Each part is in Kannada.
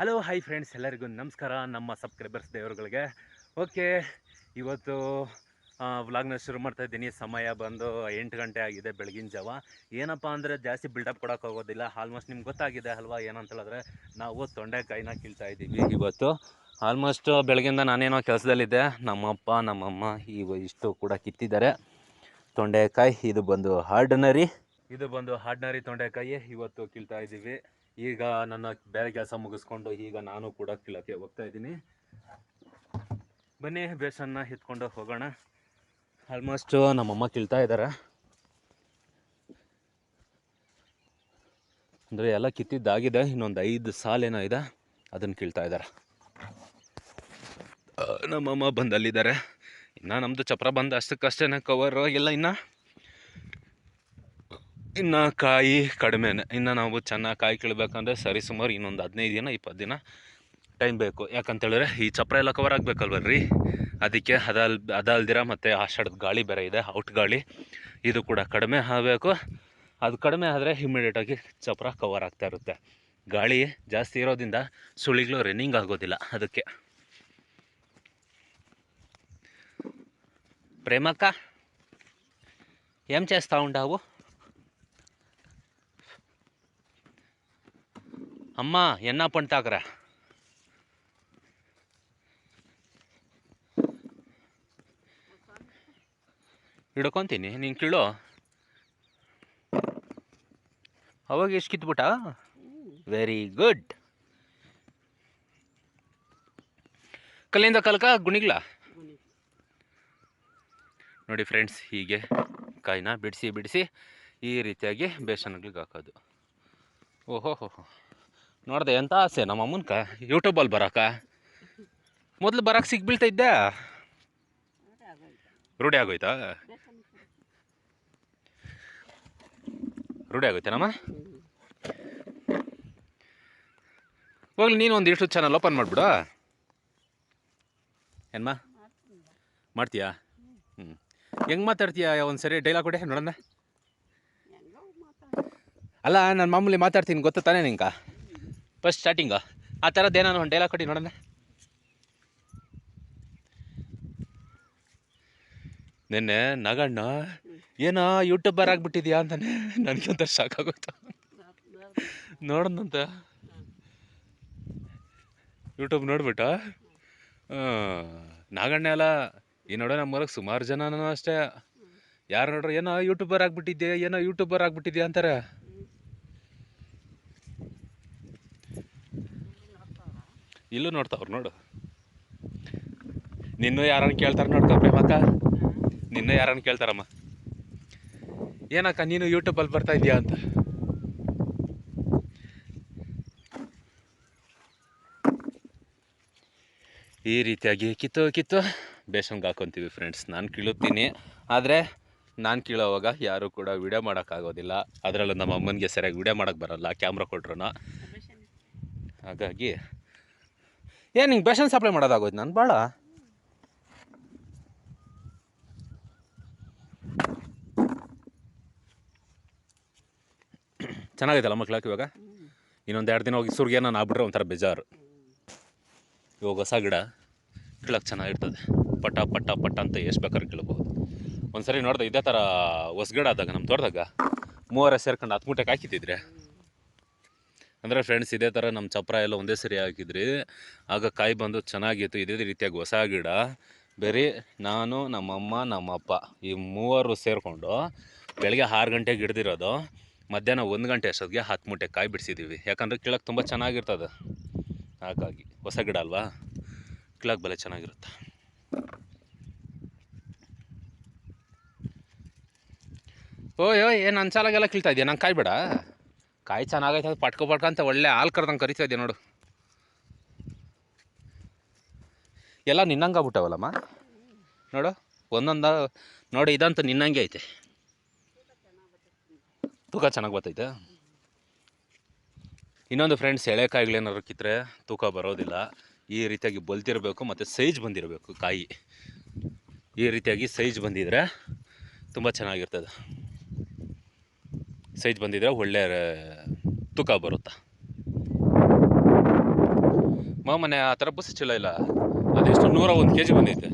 ಹಲೋ, ಹೈ ಫ್ರೆಂಡ್ಸ್ ಎಲ್ಲರಿಗೂ ನಮಸ್ಕಾರ. ನಮ್ಮ ಸಬ್ಸ್ಕ್ರೈಬರ್ಸ್, ದೇವರುಗಳಿಗೆ. ಓಕೆ, ಇವತ್ತು ವ್ಲಾಗ್ನ ಶುರು ಮಾಡ್ತಾ ಇದ್ದೀನಿ. ಸಮಯ ಬಂದು ಎಂಟು ಗಂಟೆ ಆಗಿದೆ ಬೆಳಗಿನ ಜಾವ. ಏನಪ್ಪ ಅಂದರೆ ಜಾಸ್ತಿ ಬಿಲ್ಡಪ್ ಕೊಡೋಕೆ ಹೋಗೋದಿಲ್ಲ ಆಲ್ಮೋಸ್ಟ್ ನಿಮ್ಗೆ ಗೊತ್ತಾಗಿದೆ ಅಲ್ವಾ ಏನಂತ ಹೇಳಿದ್ರೆ, ನಾವು ತೊಂಡೆಕಾಯಿನ ಕೀಳ್ತಾ ಇದ್ದೀವಿ ಇವತ್ತು. ಆಲ್ಮೋಸ್ಟ್ ಬೆಳಗಿಂದ ನಾನೇನೋ ಕೆಲಸದಲ್ಲಿದ್ದೆ. ನಮ್ಮಪ್ಪ, ನಮ್ಮಮ್ಮ ಈ ಇಷ್ಟು ಕೂಡ ಕಿತ್ತಿದ್ದಾರೆ. ತೊಂಡೆಕಾಯಿ, ಇದು ಬಂದು ಹಾರ್ಡನರಿ ಇದು ಬಂದು ಹಾರ್ಡನರಿ ತೊಂಡೆಕಾಯಿ ಇವತ್ತು ಕೀಳ್ತಾ ಇದ್ದೀವಿ. ಈಗ ನನ್ನ ಬೇರೆ ಕೆಲಸ ಮುಗಿಸ್ಕೊಂಡು ಈಗ ನಾನು ಕೂಡ ಕೀಳಕ್ಕೆ ಹೋಗ್ತಾ ಇದ್ದೀನಿ. ಬನ್ನಿ, ಬೇಸನ್ನ ಎತ್ಕೊಂಡು ಹೋಗೋಣ. ಆಲ್ಮೋಸ್ಟ್ ನಮ್ಮಮ್ಮ ಕೀಳ್ತಾ ಇದ್ದಾರೆ ಅಂದರೆ ಎಲ್ಲ ಕಿತ್ತಿದ್ದಾಗಿದೆ, ಇನ್ನೊಂದು ಐದು ಸಾಲೇನೋ ಇದೆ ಅದನ್ನು ಕೀಳ್ತಾ ಇದ್ದಾರೆ ನಮ್ಮಮ್ಮ ಬಂದಲ್ಲಿದ್ದಾರೆ. ಇನ್ನು ನಮ್ಮದು ಚಪ್ರ ಬಂದು ಅಷ್ಟಕ್ಕಷ್ಟೇ ಕವರ್ ಆಗಿಲ್ಲ ಇನ್ನು. ಇನ್ನು ಕಾಯಿ ಕಡಿಮೆನೆ ಇನ್ನು ನಾವು ಚೆನ್ನಾಗಿ ಕಾಯಿ ಕೀಳ್ಬೇಕಂದ್ರೆ ಸರಿ ಸುಮಾರು ಇನ್ನೊಂದು ಹದಿನೈದು ದಿನ ಇಪ್ಪತ್ತು ದಿನ ಟೈಮ್ ಬೇಕು ಯಾಕಂತೇಳಿದ್ರೆ ಈ ಚಪ್ರ ಎಲ್ಲ ಕವರ್ ಆಗಬೇಕಲ್ವಲ್ರಿ ಅದಕ್ಕೆ ಅದಲ್ ಅದಲ್ದಿರ ಮತ್ತು ಆಷಾಢದ ಗಾಳಿ ಬೇರೆ ಇದೆ ಔಟ್ ಗಾಳಿ ಇದು ಕೂಡ ಕಡಿಮೆ ಆಗಬೇಕು ಅದು ಕಡಿಮೆ ಆದರೆ ಇಮ್ಮಿಡಿಯೇಟಾಗಿ ಚಪ್ರ ಕವರ್ ಆಗ್ತಾ ಇರುತ್ತೆ ಗಾಳಿ ಜಾಸ್ತಿ ಇರೋದ್ರಿಂದ ಸುಳಿಗಳು ರನ್ನಿಂಗ್ ಆಗೋದಿಲ್ಲ ಅದಕ್ಕೆ ప్రేమక్క ఏం చేస్తూ ఉంటావు ಅಮ್ಮ, ಎನ್ನ ಪಂಟಾಕ್ರ ಹಿಡ್ಕೊಂತೀನಿ ನೀನು ಕೀಳು ಅವಾಗ ಎಷ್ಟು ಕಿತ್ಬಿಟ್ಟ? ವೆರಿ ಗುಡ್ ಕಲ್ಲಿಂದ ಕಲ್ಕ ಗುಣಿಗ್ಲ? ನೋಡಿ ಫ್ರೆಂಡ್ಸ್ ಹೀಗೆ ಕಾಯಿನ ಬಿಡಿಸಿ ಬಿಡಿಸಿ ಈ ರೀತಿಯಾಗಿ ಬೇಸನ್ಗಳಿಗೆ ಹಾಕೋದು. ಓಹೋ ಹೋ ನೋಡ್ದೆ ಎಂಥ ಆಸೆ? ನಮ್ಮ ಅಮ್ಮನ್ಕ ಯೂಟ್ಯೂಬಲ್ಲಿ ಬರೋಕ? ಮೊದಲು ಬರೋಕೆ ಸಿಗ್ಬೀಳ್ತಾ ಇದ್ದೆ. ರೂಢಿ ಆಗೋಯ್ತಾ? ರೂಢಿ ಆಗೋಯ್ತೇನಮ್ಮ ಹೋಗ್ಲಿ, ನೀನು ಒಂದು ಯೂಟ್ಯೂಬ್ ಚಾನಲ್ ಓಪನ್ ಮಾಡಿಬಿಡು. ಏನ್ಮಾ? ಮಾಡ್ತೀಯಾ? ಹ್ಞೂ ಹೆಂಗೆ ಮಾತಾಡ್ತೀಯ ಒಂದು ಸರಿ? ಡೈಲಾಗ್ ಕೊಡಿ ಅಲ್ಲ, ನಾನು ಮಾಮೂಲಿ ಮಾತಾಡ್ತೀನಿ, ಗೊತ್ತಾ ತಾನೇ ನಿಂಕ ಫಸ್ಟ್ ಸ್ಟಾರ್ಟಿಂಗು ಆ? ಥರದ್ದು ಏನೋ ಒಂದು ಡೈಲಾಗ್ ಕೊಡಿ ನೋಡೋಣ. ನಿನ್ನೆ ನಗಣ್ಣ, ಏನೋ ಯೂಟ್ಯೂಬರ್ ಆಗಿಬಿಟ್ಟಿದ್ಯಾ? ಅಂತಾನೆ. ನನಗಂತ ಶಾಕ್ ನೋಡೋಣಂತ. ಯೂಟ್ಯೂಬ್ ನೋಡ್ಬಿಟ್ಟ ನಾಗಣ್ಣ ಎಲ್ಲ ಈ ನೋಡೋ ನಮ್ಮ ಹೊರಗೆ ಸುಮಾರು ಜನನೂ ಅಷ್ಟೇ. ಯಾರು ನೋಡ್ರಿ, ಏನೋ ಯೂಟ್ಯೂಬರ್ ಆಗಿಬಿಟ್ಟಿದ್ದೆ ಏನೋ ಯೂಟ್ಯೂಬರ್ ಆಗಿಬಿಟ್ಟಿದ್ಯಾ? ಅಂತಾರೆ. ಇಲ್ಲೂ ನೋಡ್ತಾವ್ರು ನೋಡು. ನಿನ್ನೂ ಯಾರನ್ನ ಕೇಳ್ತಾರೆ ನೋಡ್ಕೊ ಪ್ರೇಮಕ್ಕ ನಿನ್ನೂ ಯಾರನ್ನ ಕೇಳ್ತಾರಮ್ಮ. ಏನಕ್ಕ ನೀನು ಯೂಟ್ಯೂಬಲ್ಲಿ ಬರ್ತಾ ಇದೀಯಾ ಅಂತ? ಈ ರೀತಿಯಾಗಿ ಕಿತ್ತು ಕಿತ್ತು. ಬೇಸನ್ಗೆ ಹಾಕೊತೀವಿ ಫ್ರೆಂಡ್ಸ್ ನಾನು ಕೀಳುತ್ತೀನಿ. ಆದರೆ ನಾನು ಕೀಳೋವಾಗ ಯಾರು ಕೂಡ ವಿಡಿಯೋ ಮಾಡೋಕ್ಕಾಗೋದಿಲ್ಲ. ಅದರಲ್ಲೂ ನಮ್ಮ ಅಮ್ಮನಿಗೆ ಸರಿಯಾಗಿ ವಿಡಿಯೋ ಮಾಡೋಕ್ಕೆ ಬರೋಲ್ಲ. ಕ್ಯಾಮ್ರಾ ಕೊಟ್ರು ಹಾಗಾಗಿ ಏನು ಹಿಂಗೆ ಬೇಸನ್ ಸಪ್ಲೈ ಮಾಡೋದಾಗೋಯ್ತು ನಾನು ಭಾಳ ಚೆನ್ನಾಗೈತಲ್ಲ ಮಕ್ಳಕ್ಕೆ ಇವಾಗ? ಇನ್ನೊಂದು ಎರಡು ದಿನ ಹೋಗಿ ಸುರ್ಗೆ ನಾನು ಆಗ್ಬಿಟ್ರೆ ಒಂಥರ ಬೇಜಾರು. ಇವಾಗ ಹೊಸ ಗಿಡ ಕೀಳಕ್ಕೆ ಚೆನ್ನಾಗಿರ್ತದೆ. ಪಟ ಪಟ ಪಟ ಅಂತ ಎಷ್ಟು ಬೇಕಾದ್ರೆ ಕೀಳ್ಬೋದು ಒಂದು ಸರಿ ನೋಡಿದೆ ಇದೇ ಥರ ಹೊಸ ಗಿಡ ಆದಾಗ ನಮ್ಮ ತೋಟದಾಗ ಮೂವರ ಸೇರ್ಕೊಂಡು ಹತ್ತು ಮೂಟೆಗೆ ಹಾಕಿದ್ದಿದ್ರೆ ಅಂದರೆ ಫ್ರೆಂಡ್ಸ್ ಇದೇ ಥರ ನಮ್ಮ ಚಪ್ರ ಎಲ್ಲ ಒಂದೇ ಸರಿ ಹಾಕಿದ್ರಿ. ಆಗ ಕಾಯಿ ಬಂದು ಚೆನ್ನಾಗಿತ್ತು ಇದೇ ರೀತಿಯಾಗಿ ಹೊಸ ಗಿಡ. ಬರೀ ನಾನು, ನಮ್ಮಮ್ಮ, ನಮ್ಮಪ್ಪ ಈ ಮೂವರು ಸೇರಿಕೊಂಡು ಬೆಳಗ್ಗೆ ಆರು ಗಂಟೆಗೆ ಹಿಡ್ದಿರೋದು. ಮಧ್ಯಾಹ್ನ ಒಂದು ಗಂಟೆ ಅಷ್ಟೊತ್ತಿಗೆ ಹತ್ತು ಮೂಟೆ ಕಾಯಿ ಬಿಡಿಸಿದ್ದೀವಿ ಯಾಕಂದರೆ ಕೀಳಕ್ಕೆ ತುಂಬ ಚೆನ್ನಾಗಿರ್ತದೆ. ಹಾಗಾಗಿ ಹೊಸ ಗಿಡ ಅಲ್ವಾ? ಕೀಳಕ್ಕೆ ಬೆಲೆ ಚೆನ್ನಾಗಿರುತ್ತೆ. ಓಯ್ ಓಯ್ ಏನು ನನ್ನ ಸಾಲಾಗೆಲ್ಲ ಕೀಳ್ತಾ ಇದೆಯಾ? ನಂಗೆ ಕಾಯಿ ಬೇಡ. ಕಾಯಿ ಚೆನ್ನಾಗೈತೆ ಅದು ಪಟ್ಕೊ ಪಟ್ಕ ಅಂತ ಒಳ್ಳೆ ಹಾಲು ಕರ್ದಂಗೆ ಕರಿತಾ ಇದೆ ನೋಡು. ಎಲ್ಲ ನಿನ್ನಂಗೆ ಆಗ್ಬಿಟ್ಟವಲ್ಲಮ್ಮ? ನೋಡು, ಒಂದೊಂದು, ನೋಡಿ ಇದಂತೂ ನಿನ್ನಂಗೆ ಐತೆ. ತೂಕ ಚೆನ್ನಾಗಿ ಬರ್ತೈತೆ. ಇನ್ನೊಂದು ಫ್ರೆಂಡ್ಸ್ ಎಳೆಕಾಯಿಗಳೇನಾದ್ರು ಕಿತ್ತರೆ ತೂಕ ಬರೋದಿಲ್ಲ. ಈ ರೀತಿಯಾಗಿ ಬಲ್ತಿರಬೇಕು ಮತ್ತು ಸೈಜ್ ಬಂದಿರಬೇಕು ಕಾಯಿ. ಈ ರೀತಿಯಾಗಿ ಸೈಜ್ ಬಂದಿದ್ರೆ ತುಂಬ ಚೆನ್ನಾಗಿರ್ತದೆ. ಸೈಜ್ ಬಂದಿದ್ರೆ ಒಳ್ಳೆ ತೂಕ ಬರುತ್ತೆ. ಮಾಮನೆ ಆ ಥರ ಬಸ್ ಚೀಲ ಇಲ್ಲ. ಅದೆಷ್ಟು ನೂರ ಒಂದು ಕೆ ಜಿ ಬಂದೈತೆ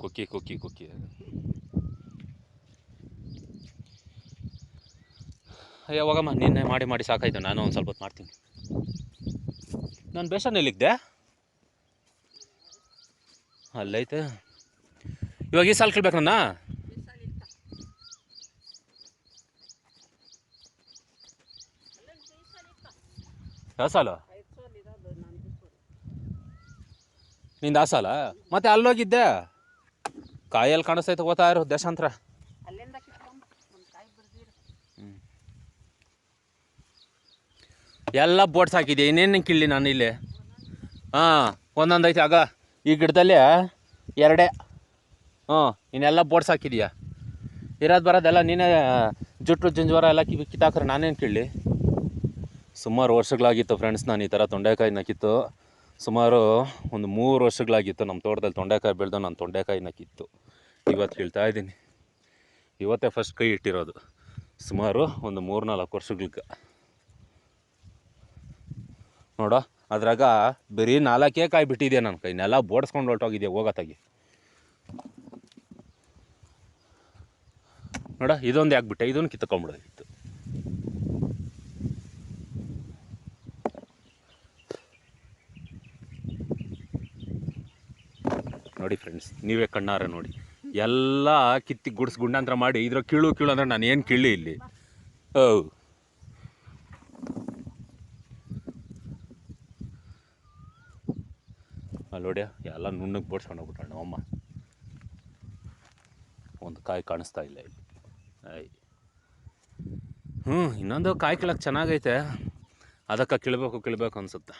ಕುಕ್ಕಿ ಕುಕ್ಕಿ ಕುಕ್ಕಿ. ಯಾವಾಗಮ್ಮ ನಿನ್ನೆ ಮಾಡಿ ಮಾಡಿ ಸಾಕಾಯ್ತು. ನಾನು ಒಂದು ಸ್ವಲ್ಪ ಹೊತ್ತು ಮಾಡ್ತೀನಿ. ನಾನು ಬೇಸನ್ ಎಲ್ಲಿದ್ದೆ? ಅಲ್ಲೈತೆ. ಇವಾಗ ಈ ಸಾಲು ಕೇಳ್ಬೇಕು ನನ್ನ? ಯಾವ ಸಾಲ? ನಿಂದ ಆ ಸಾಲ? ಮತ್ತೆ ಅಲ್ಲೋಗಿದ್ದೆ. ಕಾಯಲ್ಲಿ ಕಾಣಿಸ್ತೈತೆ ಓದ್ತಾ ಇರೋ, ದೇಶಾಂತರ. ಎಲ್ಲ ಬೋಟ್ಸ್ ಹಾಕಿದೆ ಇನ್ನೇನು ಕಿಳ್ಳಿ ನಾನು ಇಲ್ಲಿ? ಹಾಂ, ಒಂದೊಂದು ಐತೆ. ಆಗ, ಈ ಗಿಡದಲ್ಲಿ ಎರಡೇ ಹ್ಞೂ, ಇನ್ನೆಲ್ಲ ಬೋರ್ಡ್ಸ್ ಹಾಕಿದೀಯಾ? ಇರೋದು ಬರೋದೆಲ್ಲ ನೀನೇ ಜುಟ್ಟು ಜುಂಜ್ವರ ಎಲ್ಲ ಕಿ, ಕಿತ್ತಾಕ್ರೆ ನಾನೇನು ಕೇಳಿ ಸುಮಾರು ವರ್ಷಗಳಾಗಿತ್ತು ಫ್ರೆಂಡ್ಸ್ ನಾನು ಈ ಥರ ತೊಂಡೆಕಾಯಿ ಕಿತ್ತು ಸುಮಾರು ಒಂದು ಮೂರು ವರ್ಷಗಳಾಗಿತ್ತು ನಮ್ಮ ತೋಟದಲ್ಲಿ ತೊಂಡೆಕಾಯಿ ಬೆಳೆದು ನಾನು ತೊಂಡೆಕಾಯಿನ ಕಿತ್ತು ಇವತ್ತು ಹೇಳ್ತಾ ಇದ್ದೀನಿ. ಇವತ್ತೇ ಫಸ್ಟ್ ಕೈ ಇಟ್ಟಿರೋದು. ಸುಮಾರು ಒಂದು ಮೂರು ನಾಲ್ಕು ವರ್ಷಗಳಿಗೆ. ನೋಡೋ, ಅದ್ರಾಗ ಬರೀ ನಾಲ್ಕೇ ಕಾಯಿ ಬಿಟ್ಟಿದೆ ನನ್ನ ಕೈನೆಲ್ಲ ಬೋಡ್ಸ್ಕೊಂಡು ಹೊರಟೋಗಿದ್ದೆ ಹೋಗತ್ತಾಗಿ ನೋಡ, ಇದೊಂದು ಯಾಕೆ ಬಿಟ್ಟೆ ಇದನ್ನು ಕಿತ್ಕೊಂಡ್ಬಿಡೋದಿತ್ತು ನೋಡಿ ಫ್ರೆಂಡ್ಸ್ ನೀವೇ ಕಣ್ಣಾರ ನೋಡಿ. ಎಲ್ಲ ಕಿತ್ತಿ ಗುಡ್ಸ್ ಗುಂಡಾಂತರ ಮಾಡಿ, ಇದ್ರ ಕೀಳು ಕೀಳು ಅಂದ್ರೆ ನಾನು ಏನು ಕೀಳಿ ಇಲ್ಲಿ. ಓ. ಅಲ್ಲಿ ನೋಡಿ ಎಲ್ಲ ನುಣ್ಣಗೆ ಬೋಡ್ಸ್ಕೊಂಡು ಹೋಗ್ಬಿಟ್ಟಾಳ ನಮ್ಮಮ್ಮ. ಒಂದು ಕಾಯಿ ಕಾಣಿಸ್ತಾ ಇಲ್ಲ ಇಲ್ಲಿ. ಹ್ಞೂ ಇನ್ನೊಂದು ಕಾಯಿ ಕೀಳಕ್ಕೆ ಚೆನ್ನಾಗೈತೆ. ಅದಕ್ಕೆ ಕೀಳ್ಬೇಕು ಕೀಳ್ಬೇಕು ಅನ್ಸುತ್ತೆ.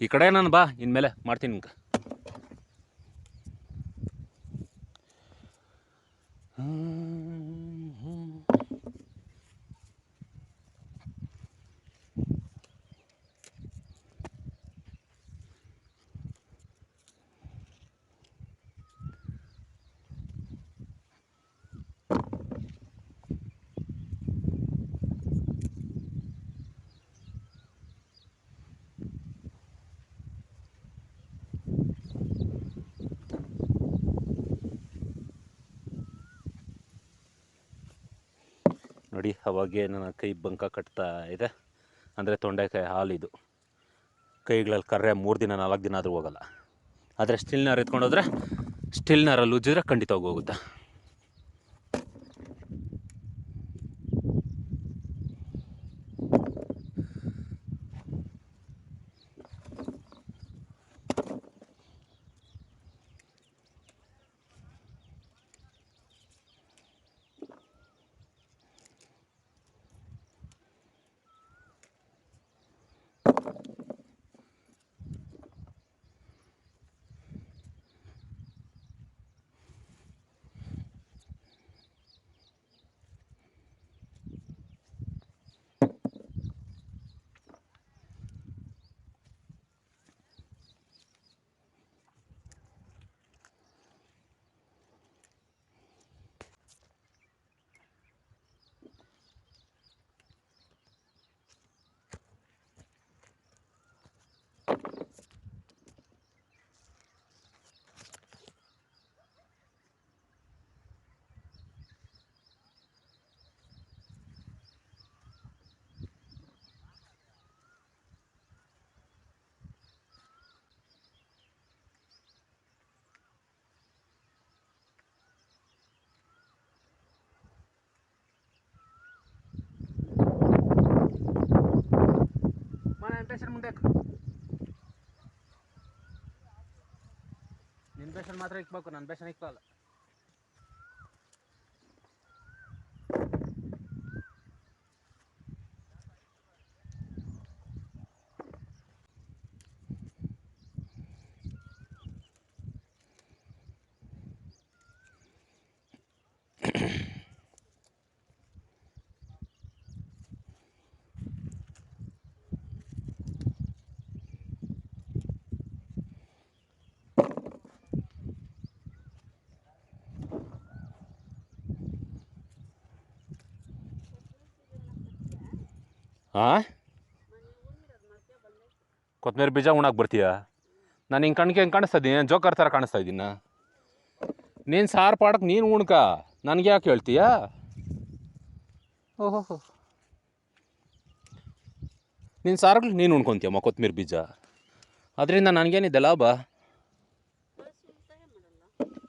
ಈ ಕಡೆ ನಾನು ಬಾ, ಇನ್ಮೇಲೆ ಮಾಡ್ತೀನಿ ನಿಮ್ಗೆ. ನೋಡಿ, ಅವಾಗೆ ನನ್ನ ಕೈ ಬಂಕ ಕಟ್ತಾ ಇದೆ. ಅಂದರೆ ತೊಂಡೆಕಾಯಿ ಹಾಲಿದು ಕೈಗಳಲ್ಲಿ ಕರ್ರೆ ಮೂರು ದಿನ, ನಾಲ್ಕು ದಿನ ಆದರೂ ಹೋಗಲ್ಲ. ಆದರೆ ಸ್ಟಿಲ್ನರ್ ಎತ್ಕೊಂಡೋದ್ರೆ ಸ್ಟಿಲ್ನರಲ್ಲಿ ಉಜ್ಜಿದ್ರೆ ಖಂಡಿತವಾಗಿ ಹೋಗುತ್ತೆ. ಪೇಷಂಟ್ ಮಾತ್ರ ಇಕ್ಬೇಕು ನನ್ನ ಬೇಷನ್ ಇಕ್ಕಲ್ಲ ಹಾಂ ಕೊತ್ತಂಬರಿ ಬೀಜ ಉಣಕ್ಕೆ ಬರ್ತೀಯಾ? ನಾನು ಹಿಂಗೆ ಕಣ್ಕೆ ಹೆಂಗೆ ಕಾಣಿಸ್ತಾ ಇದ್ದೀನಿ ಜೋಕರ್ ಥರ ಕಾಣಿಸ್ತಾ ಇದ್ದೀನ ನೀನು ಸಾರು ಪಾಡಕ್ಕೆ ನೀನು ಉಣ್ಕ. ನನಗೆ ಯಾಕೆ ಹೇಳ್ತೀಯಾ? ಓಹೋ ನೀನು ಸಾರುಗಳು ನೀನು ಉಣ್ಕೊತೀಯಮ್ಮ ಕೊತ್ತಂಬರಿ ಬೀಜ. ಅದರಿಂದ ನನಗೇನಿದೆ ಲಾಭ?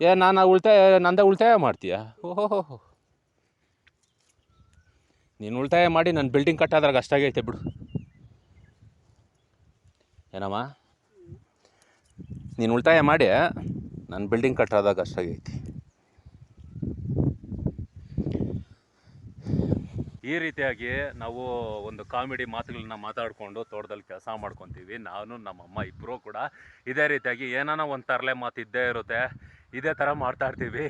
ಏ ನಾನು ಉಳ್ತಾಯ ನಂದೇ ಉಳ್ತಾಯ ಮಾಡ್ತೀಯಾ? ಓಹೋ. ನೀನು ಉಳಿತಾಯ ಮಾಡಿ ನನ್ನ ಬಿಲ್ಡಿಂಗ್ ಕಟ್ಟಾದ್ರಾಗ ಅಷ್ಟಾಗೈತೆ ಬಿಡು. ಏನಮ್ಮ? ನೀನು ಉಳಿತಾಯ ಮಾಡಿ ನನ್ನ ಬಿಲ್ಡಿಂಗ್ ಕಟ್ಟಾದಾಗ ಅಷ್ಟಾಗೈತಿ ಈ ರೀತಿಯಾಗಿ ನಾವು ಒಂದು ಕಾಮಿಡಿ ಮಾತುಗಳನ್ನ ಮಾತಾಡಿಕೊಂಡು ತೋಟದಲ್ಲಿ ಕೆಲಸ ಮಾಡ್ಕೊತೀವಿ. ನಾನು, ನಮ್ಮಮ್ಮ ಇಬ್ಬರು ಕೂಡ ಇದೇ ರೀತಿಯಾಗಿ ಏನಾನ ಒಂದು ತರಲೆ ಮಾತು ಇದ್ದೇ ಇರುತ್ತೆ. ಇದೇ ಥರ ಮಾತಾಡ್ತೀವಿ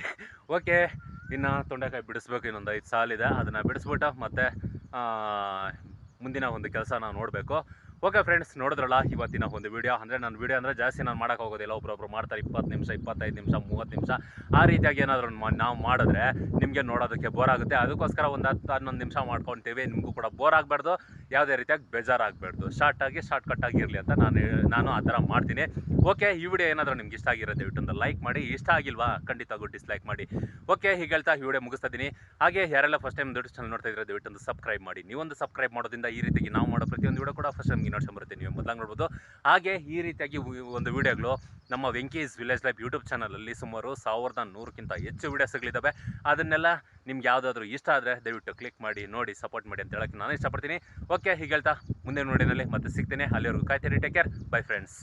ಓಕೆ ಇನ್ನು ತೊಂಡೆಕಾಯಿ ಬಿಡಿಸ್ಬೇಕು ಇನ್ನೊಂದು ಐದು ಸಾಲಿದೆ ಅದನ್ನು ಬಿಡಿಸ್ಬಿಟ್ಟು ಮತ್ತೆ ಮುಂದಿನ ಒಂದು ಕೆಲಸ ನಾವು ನೋಡಬೇಕು. ಓಕೆ ಫ್ರೆಂಡ್ಸ್, ನೋಡಿದ್ರಲ್ಲ, ಇವತ್ತಿನ ಒಂದು ವಿಡಿಯೋ ಅಂದರೆ ನಾನು ವಿಡಿಯೋ ಅಂದರೆ ಜಾಸ್ತಿ ನಾನು ಮಾಡೋಕೆ ಹೋಗೋದಿಲ್ಲ ಒಬ್ರೊಬ್ರು ಮಾಡ್ತಾರೆ, ಇಪ್ಪತ್ತು ನಿಮಿಷ, ಇಪ್ಪತ್ತೈದು ನಿಮಿಷ, ಮೂವತ್ತು ನಿಮಿಷ. ಆ ರೀತಿಯಾಗಿ ಏನಾದರೂ ನಾವು ಮಾಡಿದ್ರೆ ನಿಮಗೆ ನೋಡೋದಕ್ಕೆ ಬೋರ್ ಆಗುತ್ತೆ. ಅದಕ್ಕೋಸ್ಕರ ಒಂದು ಹತ್ತು, ಹನ್ನೊಂದು ನಿಮಿಷ ಮಾಡ್ಕೊತೀವಿ. ನಿಮಗೂ ಕೂಡ ಬೋರ್ ಆಗಬಾರ್ದು. ಯಾವುದೇ ರೀತಿಯಾಗಿ ಬೇಜಾರಾಗಬಾರ್ದು. ಶಾರ್ಟಾಗಿ ಶಾರ್ಟ್ ಕಟ್ ಆಗಿರಲಿ ಅಂತ ನಾನು ನಾನು ಆ ಥರ ಮಾಡ್ತೀನಿ. ಓಕೆ, ಈ ವಿಡಿಯೋ ಏನಾದರೂ ನಿಮ್ಗೆ ಇಷ್ಟ ಆಗಿರೋದು ದಯವಿಟ್ಟು ಲೈಕ್ ಮಾಡಿ. ಇಷ್ಟ ಆಗಿಲ್ವಾ, ಖಂಡಿತ ಡಿಸ್ಲೈಕ್ ಮಾಡಿ. ಓಕೆ, ಹೀಗೆ ಹೇಳ್ತಾ ಈ ವಿಡಿಯೋ ಮುಗಿಸ್ತಾ ಇದ್ದೀನಿ. ಹಾಗೆ ಯಾರೆಲ್ಲ ಫಸ್ಟ್ ಟೈಮ್ ದೊಡ್ಡ ಚಾನಲ್ ನೋಡ್ತಾ ಇದ್ರೆ ದಯವಿಟ್ಟು ಸಬ್ಸ್ಕ್ರೈಬ್ ಮಾಡಿ. ನೀವೊಂದು ಸಬ್ಸ್ಕ್ರೈಬ್ ಮಾಡೋದ್ರಿಂದ ಈ ರೀತಿಯಾಗಿ ನಾವು ಮಾಡೋ ಪ್ರತಿಯೊಂದು ವಿಡಿಯೋ ಕೂಡ ಫಸ್ಟ್ ನೋಡ್ಕೊಂಬರುತ್ತೆ ನೀವು ಮೊದಲಾಗಿ ನೋಡ್ಬೋದು. ಹಾಗೆ ಈ ರೀತಿಯಾಗಿ ಒಂದು ವಿಡಿಯೋಗಳು ನಮ್ಮ ವೆಂಕೀಸ್ ವಿಲೇಜ್ ಲೈಫ್ ಯೂಟ್ಯೂಬ್ ಚಾನಲಲ್ಲಿ ಸುಮಾರು ಸಾವಿರದ ನೂರಕ್ಕಿಂತ ಹೆಚ್ಚು ವೀಡಿಯೋಸ್ಗಳಿದ್ದಾವೆ ಅದನ್ನೆಲ್ಲ ನಿಮ್ಗೆ ಯಾವುದಾದ್ರೂ ಇಷ್ಟ ಆದರೆ ದಯವಿಟ್ಟು ಕ್ಲಿಕ್ ಮಾಡಿ, ನೋಡಿ ಸಪೋರ್ಟ್ ಮಾಡಿ ಅಂತ ಹೇಳಕ್ಕೆ ನಾನು ಇಷ್ಟಪಡ್ತೀನಿ. ಓಕೆ ಹೀಗೆ ಹೇಳ್ತಾ ಮುಂದಿನ ನೋಡಿನಲ್ಲಿ ಮತ್ತೆ ಸಿಗ್ತೀನಿ. ಅಲ್ಲಿವರೆಗೂ ಕಾಯ್ತೀರಿ ಟೇಕ್ ಕೇರ್ ಬೈ ಫ್ರೆಂಡ್ಸ್